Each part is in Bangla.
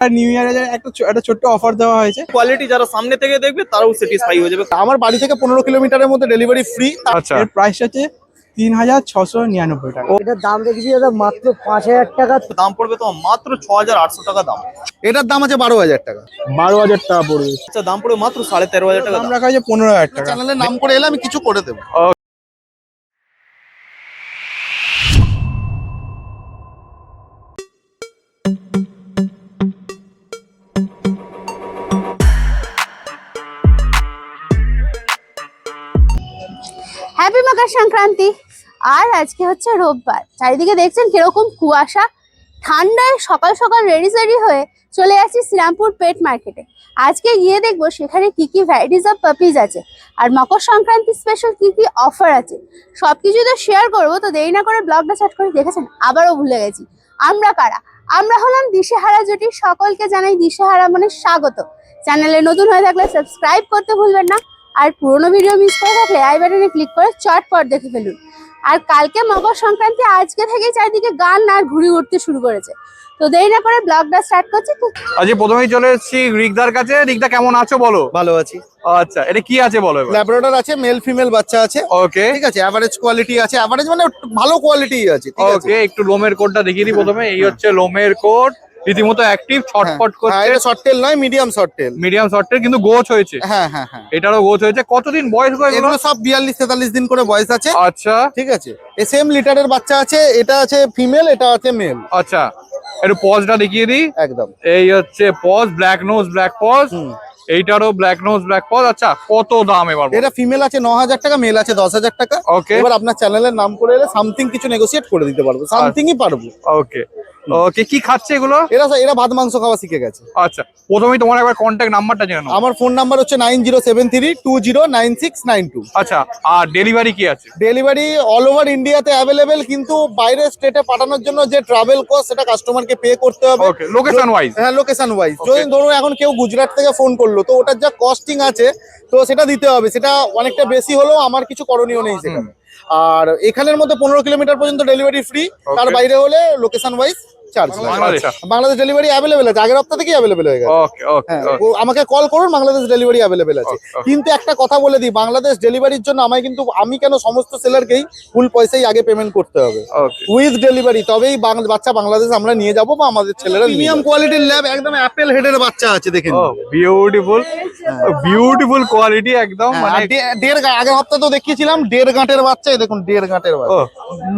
আর নিউ ইয়ারে একটা একটা ছোট্ট অফার দেওয়া হয়েছে। কোয়ালিটি যারা সামনে থেকে দেখবে তারাও স্যাটিসফাই হয়ে যাবে। আমার বাড়ি থেকে পনেরো কিলোমিটারের মধ্যে ডেলিভারি ফ্রি আচ্ছা। এর প্রাইস হচ্ছে তিন হাজার ছশো নিরানব্বই টাকা। এটার দাম দাদা মাত্র পাঁচ হাজার টাকা। দাম পড়বে তোমার মাত্র ছ হাজার আটশো টাকা দাম। এটার দাম আছে বারো হাজার টাকা। বারো হাজার টাকা পড়বে। আচ্ছা দাম পড়বে মাত্র সাড়ে তেরো হাজার টাকা দাম দাম। রাখা হয়েছে পনেরো হাজার টাকা। চ্যানেলের নাম করে এলে আমি কিছু করে দেবো। মকর সংক্রান্তি। আর আজকে হচ্ছে রোববার। চারিদিকে দেখছেন কীরকম কুয়াশা। ঠান্ডায় সকাল সকাল রেডি সেডি হয়ে চলে যাচ্ছি শ্রীরামপুর পেট মার্কেটে। আজকে গিয়ে দেখব সেখানে কি কি ভ্যারাইটিস অফ পাপিজ আছে। আর মকর সংক্রান্তি স্পেশাল কি কি অফার আছে। সবকিছু তো শেয়ার করব, তো দেরি না করে ব্লগটা স্টার্ট করে। দেখেছেন? আবারও ভুলে গেছি। আমরা কারা? আমরা হলাম দিশেহারা জুটি সকলকে জানাই দিশেহারা মানে স্বাগত। চ্যানেলে নতুন হয়ে থাকলে সাবস্ক্রাইব করতে ভুলবেন না। আর পুরোনো ভিডিও মিস করে থাকলে আই বাটনে ক্লিক করে চটপট দেখে ফেলুন। আর কালকে মকর সংক্রান্তি আজকে থেকেই চারিদিকে গান আর ঘুরি উঠতে শুরু করেছে। তো দেরি না করে ব্লগটা স্টার্ট করছি। তো আজকে প্রথমেই চলে এসেছি রিকদার কাছে। রিকদা কেমন আছো বলো? ভালো আছি। আচ্ছা এটা কি আছে বলো এবার? ল্যাবরেটর আছে মেল ফিমেল বাচ্চা আছে। ওকে ঠিক আছে অ্যাভারেজ কোয়ালিটি আছে। অ্যাভারেজ মানে ভালো কোয়ালিটি আছে ঠিক আছে। ওকে একটু লোমের কোডটা দেখিয়ে দিই প্রথমে। এই হচ্ছে লোমের কোড রীতিমতো অ্যাক্টিভ ছটফট হ্যাঁ, করছে। এটা শর্ট টেল নয় মিডিয়াম শর্ট টেল মিডিয়াম শর্টের কিন্তু গোছ হয়েছে। হ্যাঁ হ্যাঁ হ্যাঁ। এটারও গোছ হয়েছে। কতদিন বয়স হয়ে গেল এগুলো সব বিয়াল্লিশ তেতাল্লিশ দিন করে বয়স আছে। আচ্ছা। ঠিক আছে। এ সেম লিটারের বাচ্চা আছে এটা আছে ফিমেল এটা আছে মেল আচ্ছা। একটু পজটা দেখিয়ে দিই। একদম। এই হচ্ছে paws black nose black paws এইটারও ব্ল্যাক নোজ ব্ল্যাক পজ আচ্ছা কত দাম এবার এটা ফিমেল আছে ন হাজার টাকা মেল আছে দশ হাজার টাকা। ওকে এবার আপনার চ্যানেলের নাম করে এলে সামথিং কিছু নেগোসিয়েট করে দিতে পারব। সামথিংই পারব। ওকে ওকে কি খাচ্ছে এগুলো? এরা এরা ভাত মাংস খাওয়া শিখে গেছে। আচ্ছা প্রথমেই তোমার একবার কন্ট্যাক্ট নাম্বারটা জেনে নাও। আমার ফোন নাম্বার হচ্ছে nine zero seven three two zero nine six nine two. আচ্ছা আর ডেলিভারি কি আছে? ডেলিভারি অল ওভার ইন্ডিয়াতে অ্যাভেলেবেল কিন্তু বাইরের স্টেটে পাঠানোর জন্য যে ট্রাভেল কস্ট সেটা কাস্টমারকে পে করতে হবে। লোকেশন ওয়াইজ হ্যাঁ লোকেশন ওয়াইজ যদি ধরুন এখন কেউ গুজরাট থেকে ফোন করল তো ওটার যা কস্টিং আছে তো সেটা দিতে হবে। সেটা অনেকটা বেশি হলেও আমার কিছু করণীয় নেই সেখানে আর এখানের মধ্যে পনেরো কিলোমিটার পর্যন্ত ডেলিভারি ফ্রি তার বাইরে হলে location wise charge Bangladesh. Bangladesh. Delivery available আছে। আগের হপ্তাহ থেকেই অ্যাভেলেবেল হয়ে গেছে। ওকে ওকে হ্যাঁ ও আমাকে কল করুন বাংলাদেশ ডেলিভারি অ্যাভেলেবেল আছে। Okay, okay. কিন্তু একটা কথা বলে দিই বাংলাদেশ ডেলিভারির জন্য আমায় কিন্তু আমি কেন সমস্ত সেলারকেই ফুল পয়সাই আগে পেমেন্ট করতে হবে? উইথ ডেলিভারি তবেই বাচ্চা বাংলাদেশ আমরা নিয়ে যাব বা আমাদের ছেলেরা প্রিমিয়াম কোয়ালিটির ল্যাব একদম অ্যাপেল হেডের বাচ্চা আছে দেখেন। বিউটিফুল বিউটিফুল কোয়ালিটি একদম হ্যাঁ, মানে দেড় আগের হপ্তাহ তো দেখিয়েছিলাম দেড় গাঁটের বাচ্চা দেখুন দেড় গাঁটের বাচ্চা।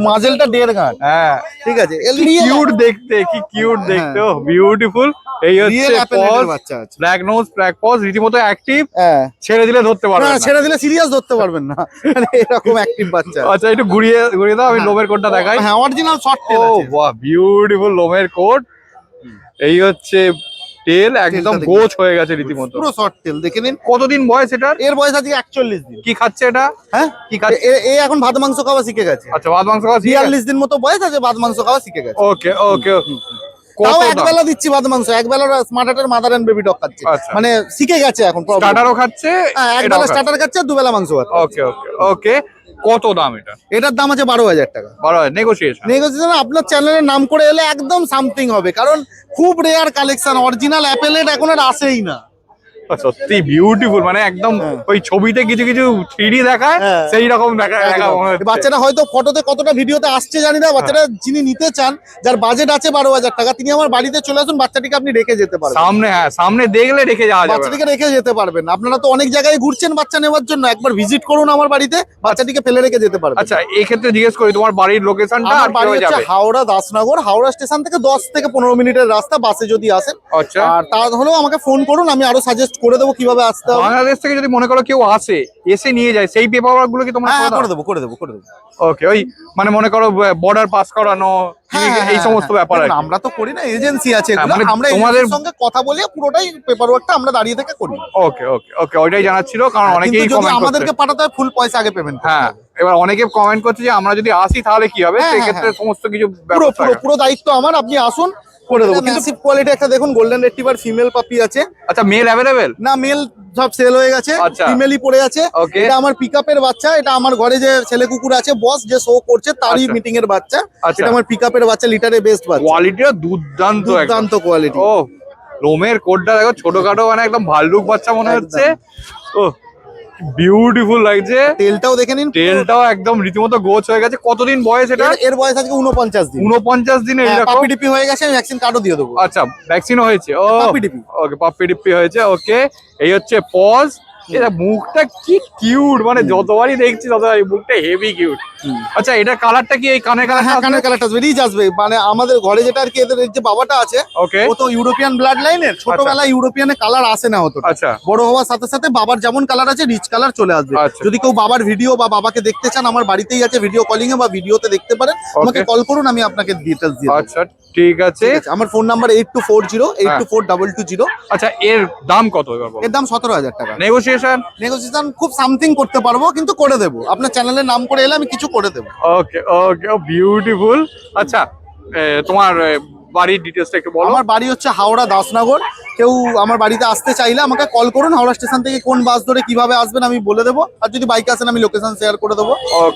মাজেলটা দেড় গাঁট। হ্যাঁ। ঠিক আছে কিউট দেখতে কি কিউট দেখতে ও বিউটিফুল এই হচ্ছে paws black nose black paws রীতিমতো অ্যাক্টিভ হ্যাঁ। ছেড়ে দিলে ধরতে পারবেন না ছেড়ে দিলে সিরিয়াস ধরতে পারবেন না। মানে এরকম অ্যাক্টিভ বাচ্চা। আচ্ছা একটু ঘুরিয়ে ঘুরিয়ে দাও আমি লোমের কোটটা দেখাই। হ্যাঁ অরিজিনাল শর্ট টেল আছে। বাহ বিউটিফুল লোমের কোট। এই হচ্ছে টেল একদম। গোছ হয়ে গেছে রীতিমতো। পুরো শর্ট টেল দেখে নিন। কতদিন বয়স এটার? এর বয়স আছে একচল্লিশ দিন। কি খাচ্ছে এটা? হ্যাঁ? কি খাচ্ছে? এ- এখন ভাত মাংস খাওয়া শিখে গেছে। আচ্ছা ভাত মাংস খাওয়া বিয়াল্লিশ দিন মতো বয়স আছে ভাত মাংস খাওয়া শিখে গেছে। ওকে ওকে তাও একবেলা দিচ্ছি ভাত মাংস একবেলা স্মার্ট হার্টের মাদার এন্ড বেবি ডগ খাচ্ছে। আচ্ছা। মানে শিখে গেছে এখন। স্টার্টারও খাচ্ছে হ্যাঁ, একবেলা স্টার্টার খাচ্ছে দুবেলা মাংস খাচ্ছে। ওকে ওকে ওকে। কত দাম এটা? এটার দাম আছে বারো হাজার টাকা। বারো হাজার নেগোসিয়েশন নেগোসিয়েশন আপনার চ্যানেলের নাম করে এলে একদম সামথিং হবে কারণ খুব রেয়ার কালেকশন অরিজিনাল অ্যাপেলের এখন আর আসেই না। সত্যি বিউটিফুল মানে একদম হ্যাঁ। ওই ছবিতে কিছু কিছু থ্রি দেখায় হ্যাঁ। সেই রকম দেখা দেখা একদম। হচ্ছে। বাচ্চাটা হয়তো ফটোতে কতটা ভিডিওতে আসছে জানি না বাচ্চাটা যিনি নিতে চান যার বাজেট আছে বারো হাজার টাকা তিনি আমার বাড়িতে চলে আসুন বাচ্চাটিকে আপনি রেখে যেতে পারবেন সামনে হ্যাঁ সামনে দেখলে রেখে যাওয়া যাবে বাচ্চাটিকে রেখে যেতে পারবেন আপনারা তো অনেক জায়গায় ঘুরছেন বাচ্চা নেওয়ার জন্য একবার ভিজিট করুন আমার বাড়িতে বাচ্চাটিকে ফেলে রেখে যেতে পারবেন আচ্ছা এই ক্ষেত্রে জিজ্ঞেস করি তোমার বাড়ির লোকেশনটা আর বাড়ি হচ্ছে হাওড়া দাসনগর হাওড়া স্টেশন থেকে দশ থেকে পনেরো মিনিটের রাস্তা বাসে যদি আসেন আচ্ছা আর তা হলেও আমাকে ফোন করুন আমি আরও সাজেস্ট করে দেবো কীভাবে আসতে হবে? বাংলাদেশ থেকে যদি মনে করো কেউ আসে এসে নিয়ে যায় সেই পেপার ওয়ার্কগুলো কি তোমরা হ্যাঁ করে দেবো করে দেবো করে দেবো। ওকে ওই মানে মনে করো বর্ডার পাস করানো হ্যাঁ, হ্যাঁ, এই হ্যাঁ, সমস্ত হ্যাঁ। ব্যাপার। আমরা তো করি না এজেন্সি আছে হ্যাঁ, মানে আমরা তোমাদের- সঙ্গে কথা বলে পুরোটাই পেপার ওয়ার্কটা আমরা দাঁড়িয়ে থেকে করি। ওকে ওকে ওকে ওইটাই জানাচ্ছিল কারণ হ্যাঁ, অনেকেই যদি আমাদেরকে পাঠাতে হয় ফুল পয়সা আগে পেমেন্ট হ্যাঁ এবার অনেকে কমেন্ট করছে যে আমরা যদি আসি তাহলে কি হবে? হ্যাঁ, সেই হ্যাঁ, ক্ষেত্রে হ্যাঁ। সমস্ত কিছু পুরো পুরো দায়িত্ব আমার আপনি আসুন করে দেবো। কিন্তু কোয়ালিটি একটা দেখুন গোল্ডেন রেট্রিভার ফিমেল পাপি আছে। আচ্ছা মেল অ্যাভেলেবেল না মেল সব সেল হয়ে গেছে আচ্ছা। ফিমেলই পড়ে আছে। এটা আমার পিকআপের বাচ্চা এটা আমার ঘরে যে ছেলে কুকুর আছে বস যে শো করছে তারই আচ্ছা। মিটিং এর বাচ্চা। আচ্ছা। এটা আমার পিকআপের বাচ্চা লিটারে বেস্ট বাচ্চা। কোয়ালিটিও দুর্দান্ত দুর্দান্ত কোয়ালিটি ও লোমের কোটটা দেখো ছোটখাটো মানে একদম ভাল্লুক বাচ্চা মনে হচ্ছে। ও বিউটিফুল লাগছে। তেলটাও দেখে নিন। তেলটাও একদম রীতিমতো গোছ হয়ে গেছে। কতদিন বয়স এটা? এর- বয়স আজকে উনপঞ্চাশ দিন। উনপঞ্চাশ দিনে হ্যাঁ, পাপি ডিপি হয়ে গেছে আমি ভ্যাকসিন কার্ডও দিয়ে দেবো। আচ্ছা ভ্যাকসিনও হয়েছে। ও Pappi DP. Okay Pappi DP হয়েছে ওকে। এই হচ্ছে পজ এটা মুখটা কি কিউট মানে যতবারই দেখছি ততবারই মুখটা হেভি কিউট আচ্ছা এটা কালারটা কি এই কানের হ্যাঁ কানের কালারটা বেরিয়ে আসবে মানে আমাদের ঘরে যেটা আর কি এদের যে বাবাটা আছে ওকে। ও তো ইউরোপিয়ান ব্লাড লাইনের ছোটবেলায় ইউরোপিয়ানে কালার আসে না হতো আচ্ছা। বড় হওয়ার সাথে সাথে বাবার যেমন কালার আছে রিচ কালার চলে আসবে। আচ্ছা। যদি কেউ বাবার ভিডিও বা বাবাকে দেখতে চান আমার বাড়িতেই আছে ভিডিও কলিং এ বা ভিডিওতে দেখতে পারেন। আমাকে কল করুন আমি আপনাকে ডিটেলস দিয়ে আচ্ছা ঠিক আছে। আমার phone number eight two four zero eight. Two four double two zero আচ্ছা এর দাম কত এর দাম সতেরো হাজার টাকা। নেগোসিয়েশন নেগোসিয়েশন খুব সামথিং করতে পারব কিন্তু করে দেবো। আপনার চ্যানেলের নাম করে এলে আমি কিছু করে দেবো। ওকে ওকে বিউটিফুল আচ্ছা তোমার বাড়ির ডিটেলসটা একটু বলো। আমার বাড়ি হচ্ছে হাওড়া দাসনগর। কেউ আমার বাড়িতে আসতে চাইলে আমাকে কল করুন হাওড়া স্টেশন থেকে কোন বাস ধরে কীভাবে আসবেন আমি বলে দেবো। আর যদি বাইকে আসেন আমি লোকেশন শেয়ার করে দেবো।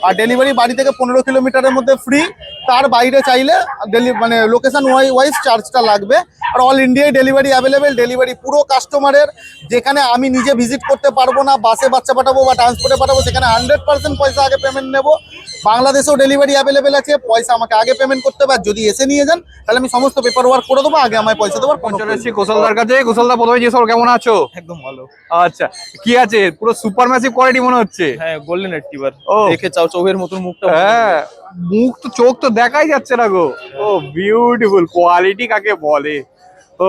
আর ডেলিভারি বাড়ি থেকে পনেরো কিলোমিটারের মধ্যে ফ্রি তার বাইরে চাইলে ডেলি মানে লোকেশন ওয়াইজ চার্জটা লাগবে। আর অল ইন্ডিয়ায় ডেলিভারি অ্যাভেলেবেল ডেলিভারি পুরো কাস্টমারের যেখানে আমি নিজে ভিজিট করতে পারব না বাসে বাচ্চা পাঠাবো বা ট্রান্সপোর্টে পাঠাবো সেখানে হান্ড্রেড পার্সেন্ট পয়সা আগে পেমেন্ট নেব। বাংলাদেশেও ডেলিভারি অ্যাভেলেবেল আছে পয়সা আমাকে আগে পেমেন্ট করতে হবে আর যদি এসে নিয়ে যান তাহলে আমি সমস্ত পেপার ওয়ার্ক করে দেবো আগে আমায় পয়সা দেবো চলে এসেছি কুশলদার কাছে কুশলদা প্রথমে জিজ্ঞেস করো, কেমন আছো? একদম ভালো। আচ্ছা কি আছে? পুরো সুপার ম্যাসিভ কোয়ালিটি মনে হচ্ছে। হ্যাঁ গোল্ডেন রিট্রিভার ও। দেখে চাও চোখের মতন মুখটা হ্যাঁ। মুখ তো চোখ তো দেখাই যাচ্ছে না গো। ও বিউটিফুল কোয়ালিটি কাকে বলে? ও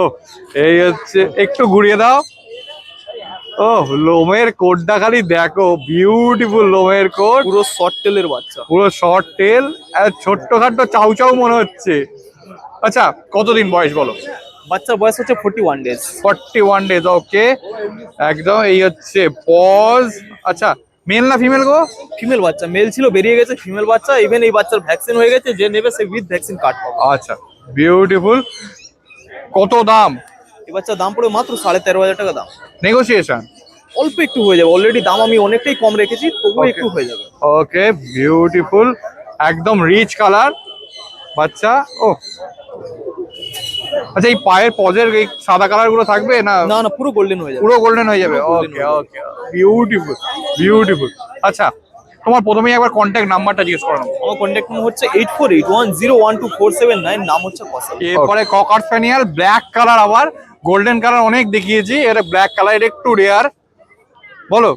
এই হচ্ছে একটু ঘুরিয়ে দাও। ও লোমের কোটটা খালি দেখো বিউটিফুল লোমের কোট। পুরো শর্ট টেলের বাচ্চা। পুরো শর্ট টেল আর ছোট্ট খাট্ট চাউ চাউ মনে হচ্ছে। আচ্ছা কতদিন বয়স বলো? বাচ্চার বয়স হচ্ছে forty one days forty one days okay একদম এই হচ্ছে পজ আচ্ছা মেল না ফিমেল গো? ফিমেল বাচ্চা মেল ছিল বেরিয়ে গেছে ফিমেল বাচ্চা। ইভেন এই বাচ্চার ভ্যাকসিন হয়ে গেছে যে নেবে সে উইথ ভ্যাকসিন কার্ড পাবে। আচ্ছা বিউটিফুল কত দাম? এই বাচ্চার দাম পড়ে মাত্র সাড়ে তেরো হাজার টাকা দাম। নেগোসিয়েশন অল্প একটু হয়ে যাবে। অলরেডি দাম আমি অনেকটাই কম রেখেছি তবুও Okay. একটু হয়ে যাবে। ওকে বিউটিফুল একদম রিচ কালার বাচ্চা ও। আচ্ছা এই পায়ের পজের এই সাদা কালারগুলো থাকবে না? না না পুরো গোল্ডেন হয়ে যাবে। পুরো গোল্ডেন হয়ে যাবে। ওকে ওকে বিউটিফুল বিউটিফুল আচ্ছা তোমার প্রথমেই একবার কন্ট্যাক্ট নাম্বারটা জিজ্ঞেস করে নেব। আমার কন্ট্যাক্ট নাম্বার হচ্ছে eight four eight one zero one two four seven nine নাম হচ্ছে কসা এরপরে ককার ফ্যানিয়াল ব্ল্যাক কালার আবার গোল্ডেন কালার অনেক দেখিয়েছি এটা ব্ল্যাক কালার এটা একটু রেয়ার বলো?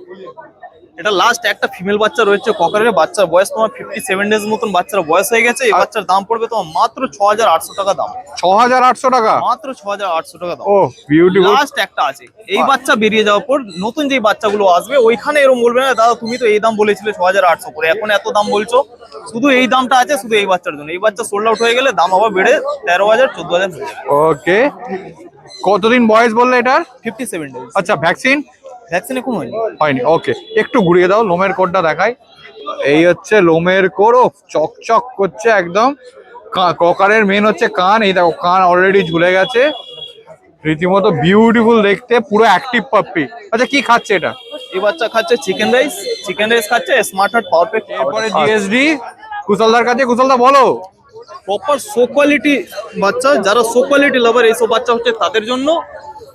এটা লাস্ট একটা ফিমেল বাচ্চা রয়েছে ককারের বাচ্চার বয়স তোমার ফিফটি সেভেন ডেজ মতন বাচ্চার বয়স হয়ে গেছে। এই বাচ্চার দাম পড়বে তোমার মাত্র ছ হাজার আটশো টাকা দাম। ছ হাজার আটশো টাকা? মাত্র ছ হাজার আটশো টাকা দাম। ও বিউটিফুল লাস্ট একটা আছে। এই বাচ্চা বেরিয়ে যাওয়ার পর নতুন যে বাচ্চাগুলো আসবে ওইখানে এরকম বলবে না দাদা তুমি তো এই দাম বলেছিলে ছ হাজার আটশো করে। এখন এত দাম বলছো। শুধু এই দামটা আছে শুধু এই বাচ্চার জন্য। এই বাচ্চা সোল্ড আউট হয়ে গেলে দাম আবার বেড়ে তেরো হাজার চোদ্দ হাজার ওকে কতদিন বয়স বললে এটার? ফিফটি সেভেন ডেজ আচ্ছা ভ্যাকসিন ভ্যাকসিন এখন হয়নি হয়নি ওকে একটু ঘুরিয়ে দাও লোমের কোটটা দেখাই। এই হচ্ছে লোমের কোর ও চকচক করছে একদম। ককারের মেন হচ্ছে কান এই দেখো কান অলরেডি ঝুলে গেছে। রীতিমতো বিউটিফুল দেখতে পুরো অ্যাক্টিভ পাপ্পি আচ্ছা কি খাচ্ছে এটা? এই বাচ্চা খাচ্ছে চিকেন রাইস চিকেন রাইস খাচ্ছে স্মার্ট হার্ট পাওয়ার প্যাক এরপরে জিএসডি কুশলদার কাছে কুশলদা বলো। প্রপার সো কোয়ালিটি বাচ্চা যারা সো কোয়ালিটি লাভার এইসব বাচ্চা হচ্ছে তাদের জন্য।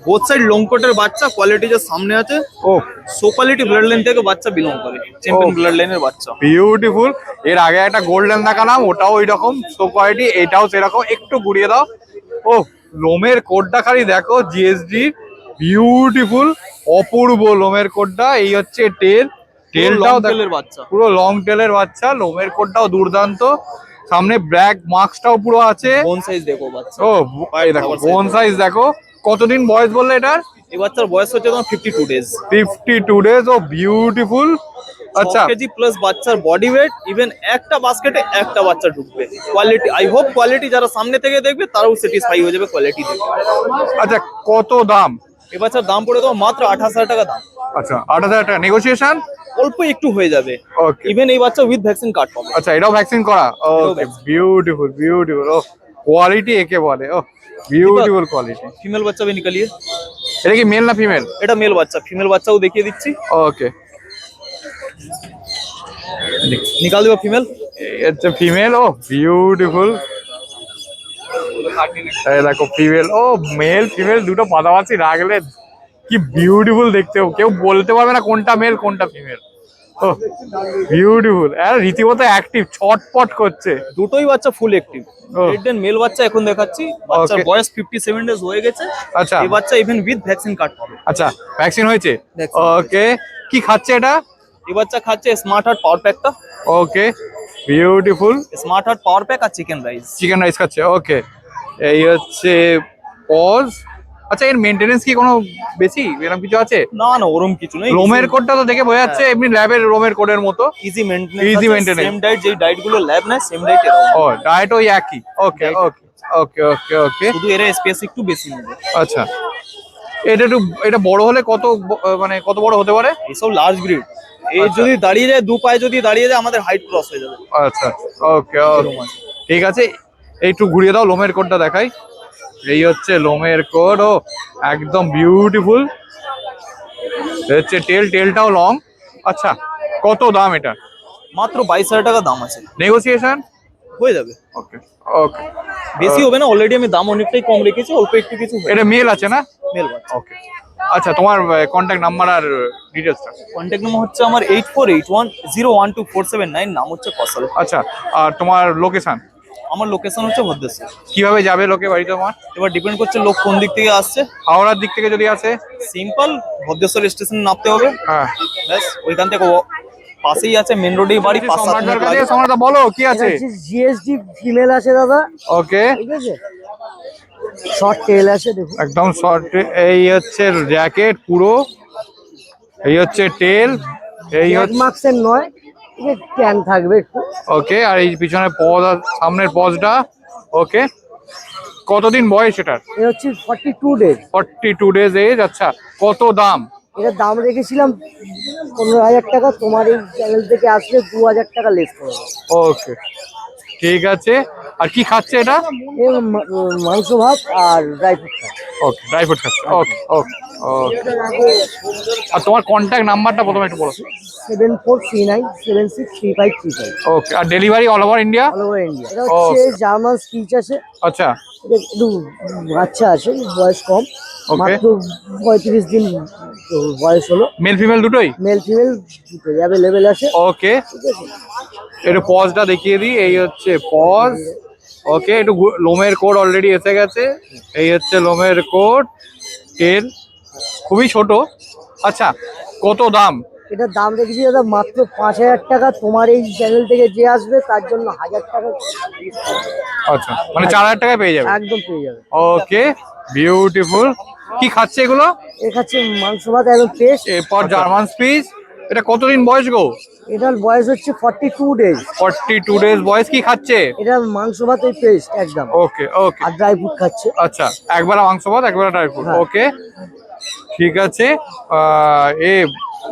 বোথ সাইড লংকটের বাচ্চা কোয়ালিটি যে সামনে আছে ও। সো কোয়ালিটি ব্লাড লাইন থেকে বাচ্চা বিলং করে। চ্যাম্পিয়ন. ব্লাড লাইনের বাচ্চা। বিউটিফুল এর আগে একটা গোল্ডেন দেখালাম ওটাও ওই রকম সো কোয়ালিটি এটাও সেরকম। একটু ঘুরিয়ে দাও। ও লোমের কোটটা খালি দেখো জিএসডি বিউটিফুল অপূর্ব লোমের কোটটা এই হচ্ছে টেল টেলটাও টেলের বাচ্চা। পুরো লং টেলের বাচ্চা লোমের কোটটাও দুর্দান্ত। সামনে ব্ল্যাক মার্কসটাও পুরো আছে। বোন সাইজ দেখো বাচ্চা। ও এই দেখো বোন সাইজ দেখো। কতদিন বয়স বললে এটার? এই বাচ্চার বয়স হচ্ছে তোমার fifty two days fifty two days ও বিউটিফুল আচ্ছা। কেজি প্লাস বাচ্চার বডি ওয়েট ইভেন একটা বাস্কেটে একটা বাচ্চা ঢুকবে। কোয়ালিটি আই হোপ কোয়ালিটি যারা সামনে থেকে দেখবে তারাও স্যাটিসফাই হয়ে যাবে কোয়ালিটি দেখে। আচ্ছা কত দাম? এই বাচ্চার দাম পড়ে তোমার মাত্র আঠাশ হাজার টাকা দাম। আচ্ছা আট হাজার টাকা নেগোসিয়েশন অল্প একটু হয়ে যাবে। ওকে ইভেন এই বাচ্চা উইথ ভ্যাকসিন কার্ড পাবে। আচ্ছা এটাও ভ্যাকসিন করা? ওকে বিউটিফুল বিউটিফুল ও কোয়ালিটি একে বলে ও। বিউটিফুল কোয়ালিটি ফিমেল বাচ্চা भी निकालिए এটা কি মেল না ফিমেল এটা মেল বাচ্চা ফিমেল বাচ্চাও দেখিয়ে দিচ্ছি ওকে নিকাল দেবো ফিমেল হচ্ছে ফিমেল ও বিউটিফুল এই দেখো ফিমেল ও মেল ফিমেল দুটো পাশাপাশি রাখলে কি বিউটিফুল দেখতে কেউ বলতে পারবে না কোনটা মেল কোনটা ফিমেল ও বিউটিফুল আর রীতিমতো অ্যাক্টিভ ছটপট করছে। দুটোই বাচ্চা full active. Red and male বাচ্চা এখন দেখাচ্ছি। বাচ্চার বয়স ফিফটি সেভেন ডেজ হয়ে গেছে। আচ্ছা। এই বাচ্চা ইভেন উইথ ভ্যাকসিন কার্ড পাবে। আচ্ছা ভ্যাকসিন হয়েছে? ওকে কি খাচ্ছে এটা? এই বাচ্চা খাচ্ছে স্মার্ট হার্ট পাওয়ার প্যাকটা okay beautiful smart heart power pack আর চিকেন রাইস চিকেন রাইস খাচ্ছে ওকে এই হচ্ছে পজ আচ্ছা এর মেনটেনেন্স কি কোনো বেশি? এরকম কিছু আছে? না না ওরম কিছু নেই। রোমের কোডটা তো দেখে বোঝা যাচ্ছে এমনি ল্যাবের রোমের কোডের মতো। Easy maintenance easy. Maintenance same diet যেই ডাইটগুলো ল্যাব নেয় সেম ডাইট ও ডায়েট ওই একই। ওকে ওকে ওকে ওকে ওকে শুধু এরা স্পেস একটু বেশি নেবে। আচ্ছা। এটা একটু এটা বড় হলে কত মানে কত বড় হতে পারে? এইসব লার্জ ব্রিড এই যদি দাঁড়িয়ে যায় দু পায়ে যদি দাঁড়িয়ে যায় আমাদের হাইট ক্রস হয়ে যাবে। আচ্ছা ওকে ওকে ঠিক আছে একটু ঘুরিয়ে দাও লোমের কোডটা দেখাই। এই হচ্ছে লোমের কোড ও একদম বিউটিফুল হচ্ছে টেল টেলটাও লং আচ্ছা কত দাম এটা? মাত্র বাইশ হাজার টাকা দাম আছে। নেগোসিয়েশন হয়ে যাবে। ওকে ওকে বেশি হবে না অলরেডি আমি দাম অনেকটাই কম রেখেছি অল্প একটু কিছু এটা মেল আছে না? মেল ওকে আচ্ছা তোমার কন্ট্যাক্ট নাম্বার আর ডিটেলসটা কন্ট্যাক্ট নাম্বার হচ্ছে আমার eight four eight one zero one two four seven nine নাম হচ্ছে কসল। আচ্ছা আর তোমার লোকেশন আমার লোকেশন হচ্ছে ভদ্রেশ্বর। কীভাবে যাবে লোকে বাড়ি তোমার? এবার ডিপেন্ড করছে লোক কোন দিক থেকে আসছে। হাওড়ার দিক থেকে যদি আসে? সিম্পল ভদ্রেশ্বর স্টেশনে নামতে হবে। হ্যাঁ। ব্যাস ওইখান থেকে পাশেই আছে মেন রোডেই বাড়ি পাঁচ সাত মিনিট লাগে। সম্রাটদা বলো কি আছে? জিএসডি ফিমেল আছে দাদা। ওকে ঠিক আছে? শর্ট টেল আছে দেখুন। একদম শর্ট এই হচ্ছে জ্যাকেট পুরো এই হচ্ছে টেল এই হচ্ছে মার্কসের নয়। ট্যান থাকবে একটু। ওকে আর এই পিছনে পজ আর সামনের পজটা ওকে কতদিন বয়স এটার? এ হচ্ছে forty two days forty two days age আচ্ছা কত দাম? এটা দাম রেখেছিলাম পনেরো হাজার টাকা তোমার এই চ্যানেল থেকে আসলে দু হাজার টাকা লেস করে। ওকে ঠিক আছে। আর কি খাচ্ছে এটা? মাংস ভাত আর dry fruit okay dry fruit খাচ্ছে। ওকে ওকে ওকে আর তোমার কন্ট্যাক্ট নাম্বারটা প্রথমে একটু বলো। Seven four three nine seven six three five three five okay আর delivery all over India all over India এটা হচ্ছে জার্মান স্পিচ আছে। আচ্ছা। একটু বাচ্চা আছে বয়স কম. মাত্র পঁয়ত্রিশ দিন বয়স হলো। মেল ফিমেল দুটোই? মেল ফিমেল দুটোই। অ্যাভেলেবেল আছে। ওকে ঠিক আছে। একটু পজটা দেখিয়ে দিই। এই হচ্ছে পজ ওকে একটু লোমের কোড অলরেডি এসে গেছে। এই হচ্ছে লোমের কোড টেল খুবই ছোট। আচ্ছা কত দাম? এটার দাম রেখেছি দাদা মাত্র পাঁচ হাজার টাকা। তোমার এই চ্যানেল থেকে যে আসবে তার জন্য হাজার টাকা আচ্ছা মানে চার হাজার টাকায় পেয়ে যাবে? একদম পেয়ে যাবে। ওকে বিউটিফুল কি খাচ্ছে এগুলো? এ খাচ্ছে মাংস ভাত একদম টেস্ট এরপর জার্মান স্পিচ এটা কতদিন বয়স গো? এটার বয়স হচ্ছে forty two days forty two days বয়স কি খাচ্ছে? এটা মাংস ভাত ওই পেস্ট একদম। ওকে ওকে। আর ড্রাই ফ্রুট খাচ্ছে। আচ্ছা একবার মাংস ভাত একবার ড্রাই ফ্রুট হ্যাঁ। ওকে। ঠিক আছে এ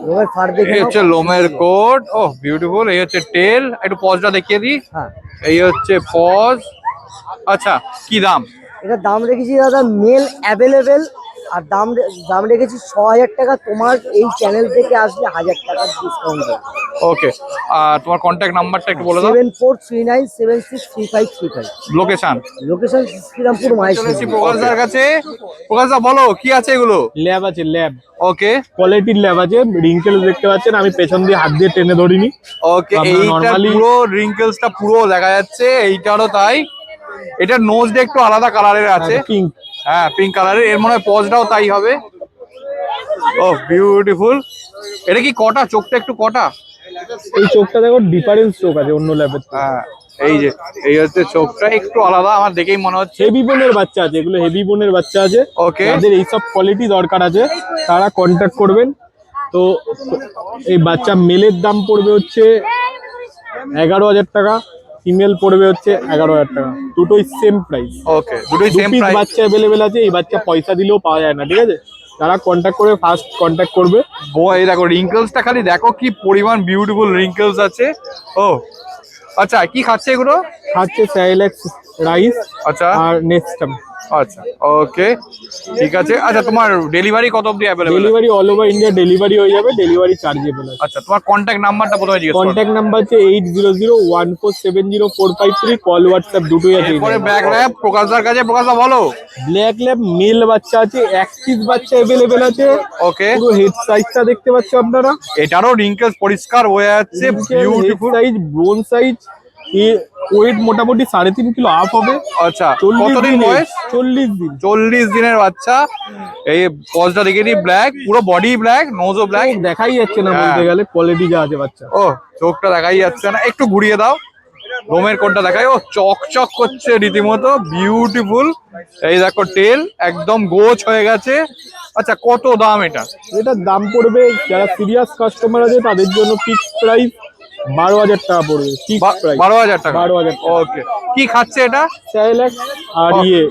এবার ফার দেখে এই হচ্ছে লোমের কোট ও বিউটিফুল এই হচ্ছে টেল একটু পজটা দেখিয়ে দিই। হ্যাঁ। এই হচ্ছে পজ আচ্ছা কি দাম? এটার দাম রেখেছি দাদা মেল অ্যাভেলেবেল আর দাম দাম রেখেছি ছ হাজার টাকা তোমার এই চ্যানেল থেকে আসলে হাজার টাকার ডিসকাউন্ট ওকে আর তোমার কন্ট্যাক্ট নাম্বারটা একটু বলে দাও। Seven four three nine seven six three five three five location location Shrirampur চলেছি মাহেশ্বরী প্রকাশ দার কাছে। প্রকাশ দা বলো কি আছে এগুলো? ল্যাব আছে ল্যাব ওকে কোয়ালিটির ল্যাব আছে রিঙ্কেল দেখতে পাচ্ছেন আমি পেছন দিয়ে হাত দিয়ে টেনে ধরিনি। ওকে এইটা পুরো রিঙ্কেলসটা পুরো দেখা যাচ্ছে এইটারও তাই। এটার নোজটা একটু আলাদা কালারের আছে। পিঙ্ক হ্যাঁ পিঙ্ক কালারের এর। মনে হয় পজটাও তাই হবে। ও বিউটিফুল এটা কি কটা? চোখটা একটু কটা? এই চোখটা দেখো ডিফারেন্স চোখ আছে অন্য ল্যাবের হ্যাঁ এই যে এই হচ্ছে চোখটা একটু আলাদা আমার দেখেই মনে হচ্ছে। হেভি বোনের বাচ্চা আছে এগুলো হেভি বোনের বাচ্চা আছে। ওকে যাদের এইসব কোয়ালিটি দরকার আছে তারা কন্ট্যাক্ট করবেন। তো এই বাচ্চা মেলের দাম পড়বে হচ্ছে এগারো হাজার টাকা। ফিমেল পড়বে হচ্ছে এগারো হাজার টাকা। দুটোই সেম প্রাইস ওকে দুটোই সেম প্রাইস বাচ্চা অ্যাভেলেবেল আছে এই বাচ্চা পয়সা দিলেও পাওয়া যায় না ঠিক আছে? তারা কন্ট্যাক্ট করে ফার্স্ট কন্ট্যাক্ট করবে। এই দেখো রিঙ্কেলসটা খালি দেখো কি পরিমাণ বিউটিফুল রিঙ্কেলস আছে। ও আচ্ছা কি খাচ্ছে এগুলো? খাচ্ছে সাইলেক্স রাইস আচ্ছা। আর নেক্সটাম আচ্ছা ওকে ঠিক আছে। আচ্ছা তোমার ডেলিভারি কত অবধি available delivery all over India delivery হয়ে যাবে ডেলিভারি চার্জেবল আছে। আচ্ছা তোমার কন্ট্যাক্ট নাম্বারটা প্রথমে জিজ্ঞেস কন্ট্যাক্ট নাম্বার হচ্ছে eight zero zero one four seven zero four five three call WhatsApp দুটোই আছে। এরপরে ব্যাক র্যাপ প্রকাশদার কাছে প্রকাশদা বলো। ব্ল্যাক ল্যাব মেল বাচ্চা আছে পিস বাচ্চা অ্যাভেলেবেল আছে। ওকে পুরো হেড সাইজটা দেখতে পাচ্ছ আপনারা। এটারও রিঙ্কেলস পরিষ্কার হয়ে যাচ্ছে beautiful size brown size weight মোটামুটি সাড়ে তিন কিলো আপ হবে। আচ্ছা কতদিন দিন বয়স? চল্লিশ দিন। চল্লিশ দিনের বাচ্চা। এই কজটা দেখে নি ব্ল্যাক পুরো বডি ব্ল্যাক নোজও ব্ল্যাক দেখাই যাচ্ছে না হ্যাঁ। বলতে গেলে কোয়ালিটি যা আছে বাচ্চা। ও চোখটা দেখাই যাচ্ছে না। একটু ঘুরিয়ে দাও। রোমের কোনটা দেখাই। ও চকচক করছে রীতিমতো। বিউটিফুল এই দেখো টেল একদম গোছ হয়ে গেছে। আচ্ছা কত দাম এটা? এটার দাম পড়বে যারা সিরিয়াস কাস্টমার আছে তাদের জন্য ফিক্স প্রাইস বারো হাজার টাকা পড়বে। প্রাইস বারো হাজার টাকা। বারো হাজার ওকে কি খাচ্ছে এটা? স্যালাক আর ইয়ে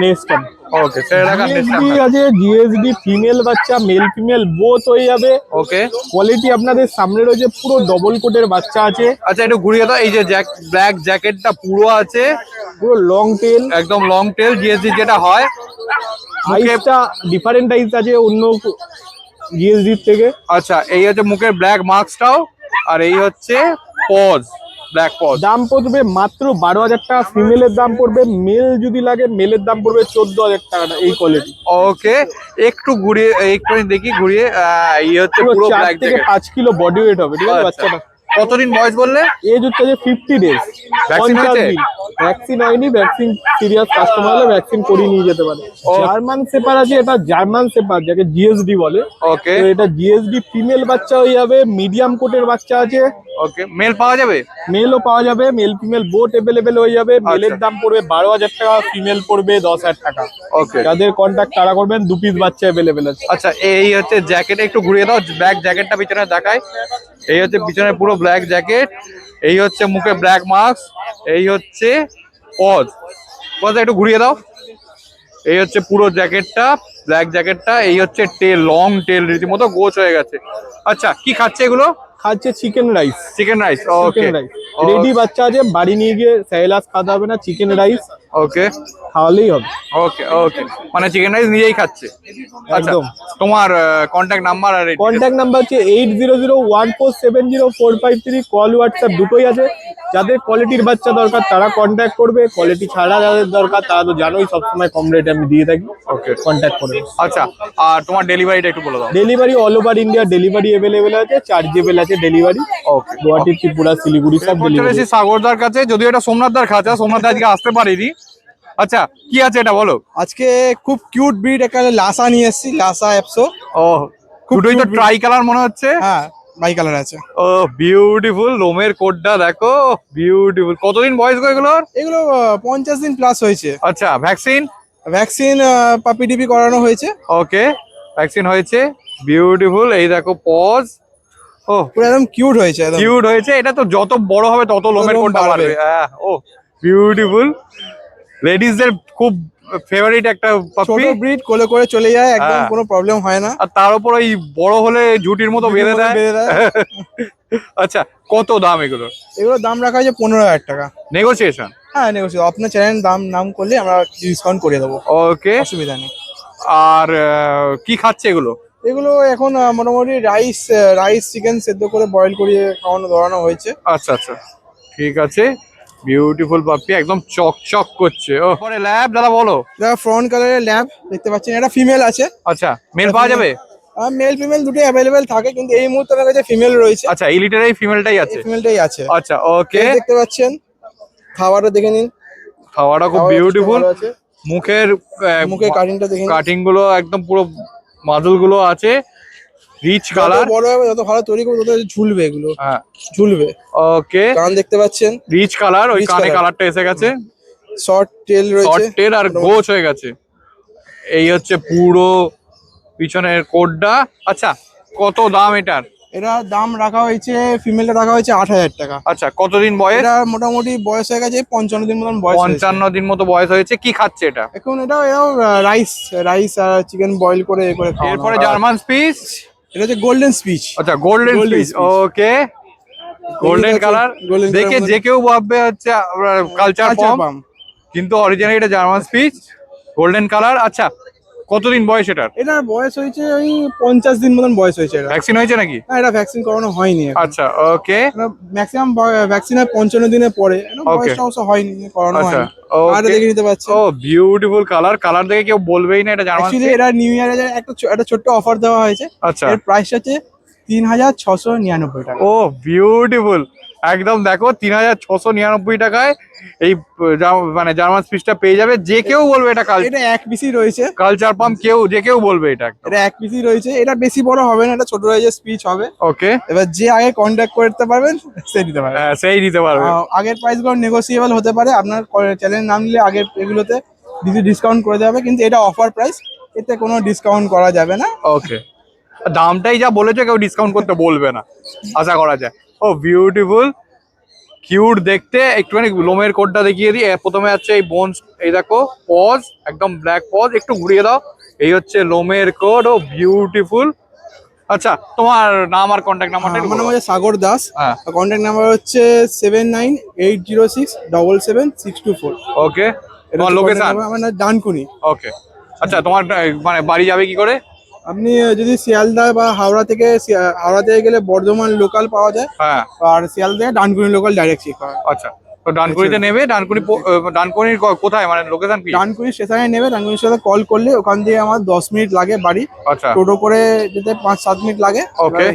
নেস্টন ওকে ছেড়ে রাখা জিএসডি আছে জিএসডি ফিমেল বাচ্চা মেল ফিমেল বোথ হয়ে যাবে। ওকে কোয়ালিটি আপনাদের সামনে রয়েছে পুরো ডবল কোটের বাচ্চা আছে। আচ্ছা একটু ঘুরিয়ে দাও এই যে জ্যাক ব্ল্যাক জ্যাকেটটা পুরো আছে। পুরো লং টেল একদম লং টেল জিএসডি যেটা হয়। আইসটা ডিফারেন্ট আইস আছে অন্য জিএসডি থেকে। আচ্ছা এই হচ্ছে মুখের ব্ল্যাক মার্কসটাও আর এই হচ্ছে পজ ব্ল্যাক পজ। দাম পড়বে মাত্র বারো হাজার টাকা ফিমেলের দাম পড়বে মেল যদি লাগে মেলের দাম পড়বে চোদ্দ হাজার টাকা এই কোয়ালিটি ওকে একটু ঘুরিয়ে একটু দেখি ঘুরিয়ে এই হচ্ছে পুরো পুরো ব্ল্যাক থেকে পাঁচ কিলো বডি ওয়েট হবে ঠিক আছে আচ্ছা। বাচ্চাটা কতদিন বয়স বললে? এজ হচ্ছে যে ফিফটি ডেজ Vaccine হয়েছে? ভ্যাকসিন হয়নি ভ্যাকসিন সিরিয়াস কাস্টমার হলে ভ্যাকসিন করিয়ে নিয়ে যেতে পারে। জার্মান সেপার আছে এটা জার্মান সেপার যাকে জিএসডি বলে। ওকে তো এটা জিএসডি ফিমেল বাচ্চা হয়ে যাবে মিডিয়াম কোটের বাচ্চা আছে। ওকে মেল পাওয়া যাবে? মেলও পাওয়া যাবে মেল ফিমেল বোট অ্যাভেলেবেল হয়ে যাবে। মেলের আচ্ছা। দাম পড়বে বারো হাজার টাকা ফিমেল পড়বে দশ হাজার টাকা। ওকে যাদের কন্ট্যাক্ট তারা করবেন দু পিস বাচ্চা অ্যাভেলেবেল আছে। আচ্ছা এই হচ্ছে জ্যাকেট একটু ঘুরিয়ে দাও ব্ল্যাক জ্যাকেটটা পিছনে দেখায়। এই হচ্ছে পিছনে পুরো ব্ল্যাক জ্যাকেট এই হচ্ছে মুখে ব্ল্যাক মাস্ক এই হচ্ছে পজ পজ একটু ঘুরিয়ে দাও। এই হচ্ছে পুরো জ্যাকেটটা ব্ল্যাক জ্যাকেটটা এই হচ্ছে টেল লং টেল রীতিমতো গোছ হয়ে গেছে। আচ্ছা কি খাচ্ছে এগুলো? খাচ্ছে chicken rice chicken rice okay rice ready বাচ্চা আছে বাড়ি নিয়ে গিয়ে স্যালাস খাওয়াতে হবে না চিকেন রাইস ওকে খাওয়ালেই হবে। ওকে ওকে মানে চিকেন রাইস নিজেই খাচ্ছে। আচ্ছা একদম। তোমার কন্ট্যাক্ট নাম্বার আর কন্ট্যাক্ট নাম্বার হচ্ছে eight zero zero one four seven zero four five three call WhatsApp দুটোই আছে। যাদের কোয়ালিটির বাচ্চা দরকার তারা কন্ট্যাক্ট করবে। কোয়ালিটি ছাড়া যাদের দরকার তারা তো জানোই সবসময় কম রেটে আমি দিয়ে থাকি। ওকে কন্ট্যাক্ট করবে আচ্ছা আর তোমার ডেলিভারিটা একটু বলে দাও। Delivery all over India delivery available আছে চার্জেবল আছে ডেলিভারি ওকে গুয়াহাটি ত্রিপুরা শিলিগুড়ি সব ডেলিভারি সাগরদার কাছে যদিও এটা সোমনাথদার খাঁচা সোমনাথ আজকে আসতে পারিনি। আচ্ছা কি আছে এটা বলো? আজকে খুব কিউট ব্রিড একটা লাসা নিয়ে এসেছি লাসা অ্যাপসো ও দুটোই তো ট্রাই কালার মনে হচ্ছে? হ্যাঁ বাই কালার আছে। ও বিউটিফুল লোমের কোটটা দেখো বিউটিফুল কতদিন বয়স গো এগুলোর? এগুলো পঞ্চাশ দিন প্লাস হয়েছে। আচ্ছা ভ্যাকসিন ভ্যাকসিন পাপি টিপি করানো হয়েছে। ওকে ভ্যাকসিন হয়েছে বিউটিফুল এই দেখো পজ ও পুরো একদম কিউট হয়েছে একদম। কিউট হয়েছে। এটা তো যত বড় হবে তত লোমের লোম কোটটা। বাড়বে। হ্যাঁ ও বিউটিফুল লেডিসদের খুব ফেভারিট একটা ছোট ব্রিড কোলে করে চলে যায় একদম হ্যাঁ। কোনো প্রবলেম হয় না। আর তার উপর ওই বড় হলে জুটির মতো বেঁধে দেয়। আচ্ছা কত দাম এগুলো? এগুলোর দাম রাখা হয়েছে পনেরো হাজার টাকা। নেগোসিয়েশন হ্যাঁ নেগোসিয়েট আপনার চ্যানেল দাম নাম করলে আমরা ডিসকাউন্ট করে দেবো। ওকে অসুবিধা নেই। আর কি খাচ্ছে এগুলো? এগুলো এখন মোটামুটি রাইস রাইস চিকেন সেদ্ধ করে বয়েল করিয়ে খাওয়ানো ধরানো হয়েছে। আচ্ছা আচ্ছা। ঠিক আছে। বিউটিফুল পাপি একদম চকচক করছে ও পরে ল্যাব দাদা বলো। এটা ফ্রন্ট কালারের ল্যাব দেখতে পাচ্ছেন এটা ফিমেল আছে। আচ্ছা মেল পাওয়া যাবে? মেল ফিমেল দুটোই অ্যাভেলেবেল থাকে কিন্তু এই মুহূর্তে আমার কাছে ফিমেল রয়েছে। আচ্ছা এই লিটার এই ফিমেলটাই আছে? ফিমেলটাই আছে। আচ্ছা ওকে দেখতে পাচ্ছেন খাবারটা দেখে নিন। খাওয়াটা খুব বিউটিফুল। মুখের মুখে কাটিংটা দেখে নিন। কাটিংগুলো একদম পুরো মাদুলগুলো আছে। Rich colour. বড় হবে যত ভালো তৈরি করবে তত ঝুলবে এগুলো। হ্যাঁ। ঝুলবে। ওকে। কান দেখতে পাচ্ছেন? রিচ কালার ওই কানে কালারটা এসে গেছে। শর্ট টেল রয়েছে। শর্ট টেল আর গোছ হয়ে গেছে। এই হচ্ছে পুরো পিছনের কোডটা। আচ্ছা কত দাম এটার? এটা দাম রাখা হয়েছে ফিমেলটা রাখা হয়েছে আট হাজার টাকা। আচ্ছা কতদিন বয়স? এটা মোটামুটি বয়স হয়ে গেছে পঞ্চান্ন দিন মতন বয়স পঞ্চান্ন দিন মতো বয়স হয়েছে কি খাচ্ছে এটা? এখন এটা এটাও রাইস রাইস আর চিকেন বয়েল করে এ করে এরপরে জার্মান স্পিচ এটা হচ্ছে গোল্ডেন স্পিচ আচ্ছা golden spitz okay golden colour দেখে যে কেউ ভাববে হচ্ছে কালচার কালচার ফর্ম কিন্তু অরিজিনাল এটা জার্মান স্পিচ গোল্ডেন কালার আচ্ছা কতদিন বয়স এটার? এটার বয়স হয়েছে ওই পঞ্চাশ দিন মতন বয়স হয়েছে এটা। ভ্যাকসিন হয়েছে নাকি? না এটা ভ্যাকসিন করানো হয়নি আচ্ছা ওকে। ম্যাক্সিমাম ভ্যাকসিন হয় পঞ্চান্ন দিনে পরে বয়সটা অবশ্য হয়নি করানো আচ্ছা হয়নি। আর দেখে নিতে পারছেন ও বিউটিফুল কালার কালার দেখে কেউ বলবেই না এটা জার্মান অ্যাকচুয়ালি এটা নিউ ইয়ারে একটা একটা ছোট্ট অফার দেওয়া হয়েছে। আচ্ছা। এর প্রাইস হচ্ছে তিন হাজার ছশো নিরানব্বই টাকা। ও বিউটিফুল একদম দেখো তিন হাজার ছশো নিরানব্বই টাকায় এই মানে জার্মান স্পিচটা পেয়ে যাবে। যে কেউ বলবে এটা কাল এটা এক পিসি রয়েছে। কালচার পাম্প কেউ যে কেউ বলবে এটা এটা এক পিসি রয়েছে। এটা বেশি বড় হবে না এটা ছোট রয়েছে স্পিচ হবে। ওকে। এবার যে আগে কন্ট্যাক্ট করতে পারবেন সে দিতে পারবেন। হ্যাঁ সেই দিতে পারবে। আগের প্রাইসগুলো নেগোসিয়েবল হতে পারে। আপনার চ্যানেল নাম নিলে আগের এগুলোতে কিছু ডিসকাউন্ট করে দেওয়া হবে কিন্তু এটা অফার প্রাইস এতে কোনো ডিসকাউন্ট করা যাবে না। ওকে। দামটাই যা বলেছে কেউ ডিসকাউন্ট করতে বলবে না। আশা করা যায়। ও বিউটিফুল কিউট দেখতে। একটুখানি লোমের কোডটা দেখিয়ে দিই। প্রথমে আছে এই বোনস এই দেখো পজ একদম ব্ল্যাক পজ একটু ঘুরিয়ে দাও। এই হচ্ছে লোমের কোড ও বিউটিফুল আচ্ছা তোমার নাম আর কন্ট্যাক্ট নাম্বারটা আমার নাম হচ্ছে সাগর দাস। হ্যাঁ। কন্ট্যাক্ট নাম্বার হচ্ছে seven nine eight zero six double seven six two four okay তোমার লোকেশন আমার নাম ডানকুনি। ওকে আচ্ছা তোমার মানে বাড়ি যাবে কি করে? আপনি যদি শিয়ালদা বা হাওড়া থেকে হাওড়া থেকে গেলে বর্ধমান লোকাল পাওয়া যায়। হ্যাঁ। আর শিয়ালদা থেকে ডানকুনি লোকাল ডাইরেক্ট চেক করা আচ্ছা। তো ডানকুনিতে নেবে? ডানকুনি ডানকুনির কোথায়? মানে লোকেশন কি? ডানকুনি স্টেশনে নেবে ডানকুনির সাথে কল করলে ওখান দিয়ে আমার দশ মিনিট লাগে বাড়ি। আচ্ছা। টোটো করে যেতে পাঁচ সাত মিনিট লাগে.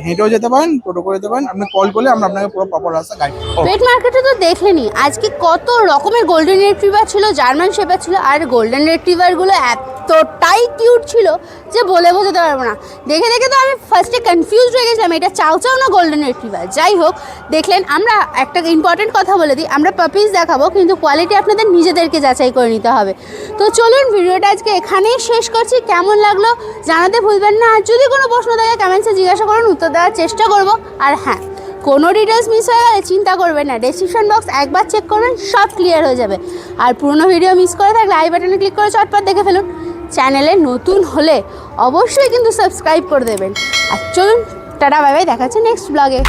হেঁটেও যেতে পারেন টোটো করে যেতে পারেন। আপনি কল করলে আমরা আপনাকে পুরো প্রপার রাস্তা গাইড পেট মার্কেটে তো দেখলেনি। আজকে কত রকমের গোল্ডেন রিট্রিভার ছিল জার্মান শেপার ছিল আর গোল্ডেন রিট্রিভারগুলো এতটাই কিউট ছিল যে বলে বোঝাতে পারব না। দেখে দেখে তো আমি ফার্স্টে কনফিউজ হয়ে গেছিলাম এটা চাও চাও না গোল্ডেন রিট্রিভার যাই হোক দেখলেন, আমরা একটা ইম্পর্টেন্ট কথা বলে দিই, আমরা পাপিস দেখাবো, কিন্তু কোয়ালিটি আপনাদের নিজেদেরকে যাচাই করে নিতে হবে। তো চলুন, ভিডিওটা আজকে এখানেই শেষ করছি। কেমন লাগল জানাতে ভুলবেন না। আর যদি কোনো প্রশ্ন থাকে কমেন্টসে জিজ্ঞাসা করুন, উত্তর দেওয়ার চেষ্টা করব। আর হ্যাঁ কোনো ডিটেলস মিস হয়ে গেলে চিন্তা করবেন না। ডেসক্রিপশন বক্স একবার চেক করবেন, সব ক্লিয়ার হয়ে যাবে। আর পুরনো ভিডিও মিস করে থাকলে আই বাটনে ক্লিক করে চটপট দেখে ফেলুন। চ্যানেলে নতুন হলে অবশ্যই কিন্তু সাবস্ক্রাইব করে দেবেন। আর চলুন, টাটা বাই বাই দেখা হচ্ছে নেক্সট ব্লগে